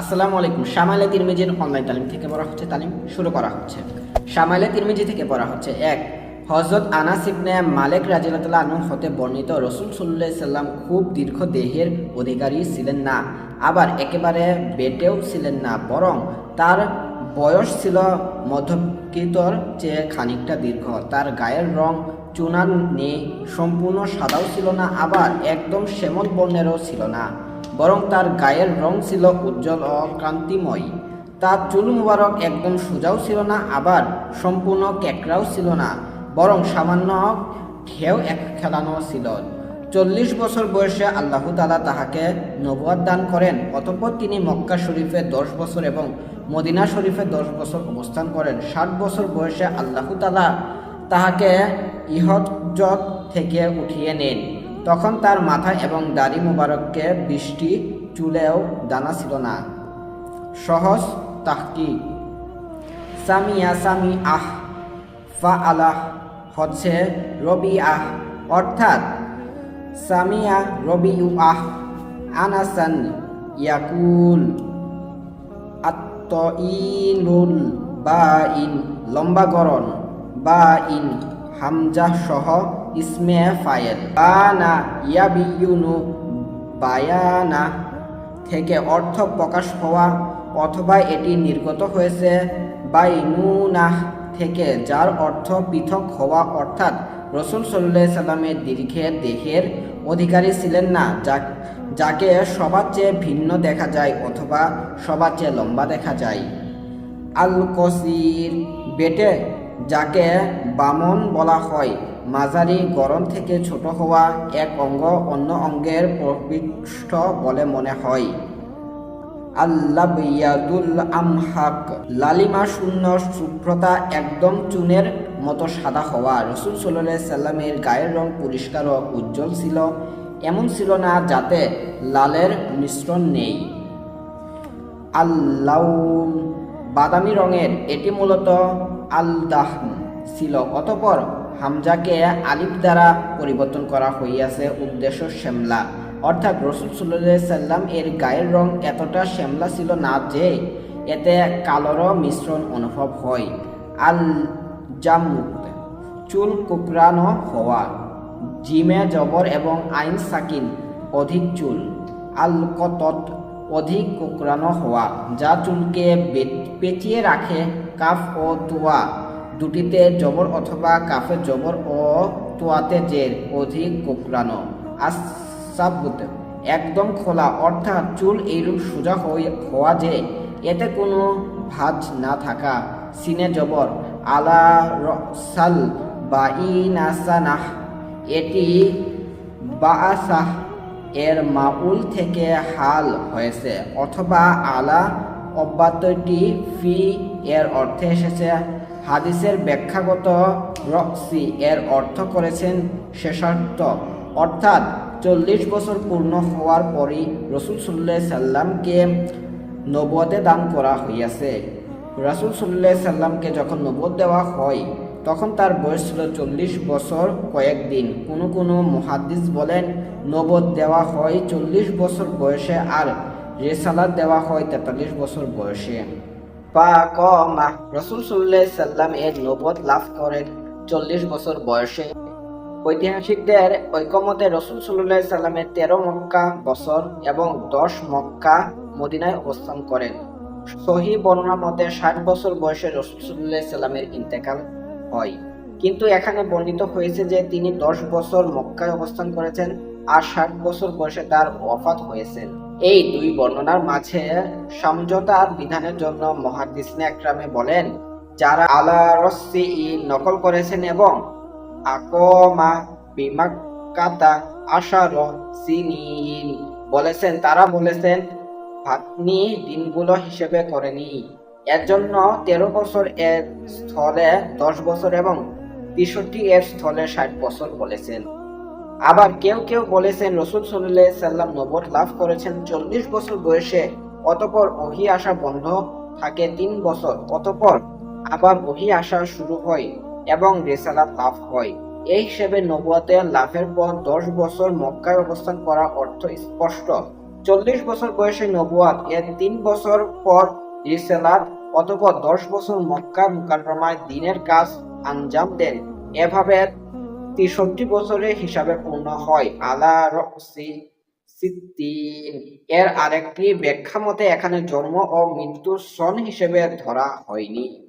আসসালামু আলাইকুম। শামাইলে তিরমিজির অনলাইন তালিম থেকে পড়া হচ্ছে তালিম শুরু করা হচ্ছে। শামাইলে তিরমিজি থেকে পড়া হচ্ছে এক হজরত আনাস ইবনে মালিক রাজিয়াল্লাহ আনহু হতে বর্ণিত রসুল সাল্লাহ সাল্লাম খুব দীর্ঘ দেহের অধিকারী ছিলেন না, আবার একেবারে বেটেও ছিলেন না, বরং তার বয়স ছিল মধ্যকৃতর চেয়ে খানিকটা দীর্ঘ। তার গায়ের রং চুনার নেই, সম্পূর্ণ সাদাও ছিল না, আবার একদম শ্যামল বর্ণেরও ছিল না। বরং তার গায়ের রং ছিল উজ্জ্বল ও ক্রান্তিময়। তার চুল মুবারক একদম সোজাও ছিল না, আবার সম্পূর্ণ ক্যাকড়াও ছিল না, বরং সামান্য ঢেউ এক খেলানো ছিল। চল্লিশ বছর বয়সে আল্লাহ তালা তাহাকে নবুয়াদ দান করেন, অতঃপর তিনি মক্কা শরীফে দশ বছর এবং মদিনা শরীফে দশ বছর অবস্থান করেন। ষাট বছর বয়সে আল্লাহ তালা তাহাকে ইহজত থেকে উঠিয়ে নেন। তখন তার মাথা এবং দাড়ি মুবারককে বৃষ্টি চুলেও দানা ছিল না। সহজ তাহকি সামিয়া সামি আহ, ফা আলাহ, হচ্ছে রবি আহ, অর্থাৎ সামিয়া রবি ইউ আহ, আনাসান ইয়াকুল। আত্মইনুল বা ইন লম্বা গরণ বা ইন হামজা সহ ইসমে ফায়েল। বানা ইয়াবিউনু বায়ানা থেকে অর্থ প্রকাশ হওয়া অথবা এটি নির্গত হয়েছে বাইনুনাহ থেকে, যার অর্থ পৃথক হওয়া, অর্থাৎ রসুল সাল্লাহ সাল্লামের দীর্ঘের দেহের অধিকারী ছিলেন না, যা, যাকে সবার চেয়ে ভিন্ন দেখা যায় অথবা সবার চেয়ে লম্বা দেখা যায়। আল কসির বেটে যাকে বামন বলা হয়। মাঝারি গরম থেকে ছোট হওয়া এক অঙ্গ অন্য অঙ্গের প্রবিষ্ট বলে মনে হয়। আল্লাবিয়াদুল আমহাক। লালিমা শূন্য শুভ্রতা একদম চুনের মতো সাদা হওয়া। রসুল সাল্লাহ সাল্লামের গায়ের রং পরিষ্কার ও উজ্জ্বল ছিল। এমন ছিল না যাতে লালের মিশ্রণ নেই। আল্লাউন বাদামি রঙের এটি মূলত আলদাহ ছিল। অতপর হামজাকে আলিফ দ্বারা পরিবর্তন করা হইয়াছে উদ্দেশ্য শ্যামলা। অর্থাৎ রসুল সাল্লাহ সাল্লাম এর গায়ের রং এতটা শ্যামলা ছিল না যে এতে কালোরও মিশ্রণ অনুভব হয়। আল জামুত চুল কুকরানো হওয়া, জিমে জবর এবং আইন সাকিন অধিক চুল। আল কতত অধিক কোকড়ানো হওয়া যা চুলকে পেঁচিয়ে রাখে কাফ ও তোয়া দুটিতে জবর অথবা কাফে জবর ও তোয়াতে জের অধিক কোকড়ানো আসাবুত একদম খোলা অর্থাৎ চুল এইরূপ সোজা হওয়া যে এতে কোনো ভাঁজ না থাকা সিনে জবর আলা রসাল বা ইনাসানাহ এটি বাআসাহ এর মাউল থেকে হাল হয়েছে অথবা আলা অব্যাতটি ফি এর অর্থে এসেছে। হাদিসের ব্যাখ্যাগত রক্সি এর অর্থ করেছেন শেষার্থ। অর্থাৎ চল্লিশ বছর পূর্ণ হওয়ার পরই রসুল সাল্লাহ সাল্লামকে নবদে দান করা হইয়াছে। রাসুল সাল্লাহ সাল্লামকে যখন নবদ দেওয়া হয় তখন তার বয়স ছিল চল্লিশ বছর কয়েকদিন কোনো কোনো মুহাদ্দিস বলেন, নবদ দেওয়া হয় চল্লিশ বছর বয়সে আর রেসালাত দেওয়া হয় তেতাল্লিশ বছর বয়সে। পা ক মা, রসুল সাল্লাহ সাল্লাম এর নবদ লাভ করেন চল্লিশ বছর বয়সে। ঐতিহাসিকদের ঐকমতে রসুল সাল্লাহ সাল্লামের তেরো মক্কা বছর এবং দশ মক্কা মদিনায় অবস্থান করেন। সহি বর্ণনা মতে ষাট বছর বয়সে রসুল সাল্লাহ সাল্লামের ইন্তেকাল হয়। কিন্তু এখানে বর্ণিত হয়েছে যে তিনি দশ বছর মক্কায় অবস্থান করেছেন আর ষাট বছর বয়সে তার ওয়াফাত হয়েছেন। এই দুই বর্ণনার মাঝে সমঝোতার বিধানের জন্য মহাদিসনে একরামে বলেন, যারা আলা রস্সি নকল করেছেন এবং আকমা বিমাক্কাতা আশার বলেছেন, তারা বলেছেন ভাতনি দিনগুলো হিসেবে করেনি এর জন্য তেরো বছর এর স্থলে দশ বছর এবং তেষট্টি এর স্থলে ষাট বছর বলেছেন। আবার কেউ কেউ বলেছেন, রসুল সাল্লাহ সাল্লাম নবদ লাভ করেছেন চল্লিশ বছর বয়সে, অতপর ওহি আসা বন্ধ থাকে তিন বছর, অতপর আবার ওহি আসা শুরু হয় এবং রেসালাত লাভ হয়। এই হিসেবে নবুয়াতে লাভের পর দশ বছর মক্কায় অবস্থান করা অর্থ স্পষ্ট। চল্লিশ বছর বয়সে নবুয়াত এর তিন বছর পর রিসালাত অতপর দশ বছর মক্কা মুকাররমায় দিনের কাজ আঞ্জাম দেন। এভাবে তেষট্টি বছরের হিসাবে পূর্ণ হয়। আলা রসি সিদ্দিন। এর আরেকটি ব্যাখ্যা মতে, এখানে জন্ম ও মৃত্যুর সন হিসেবে ধরা হয়নি।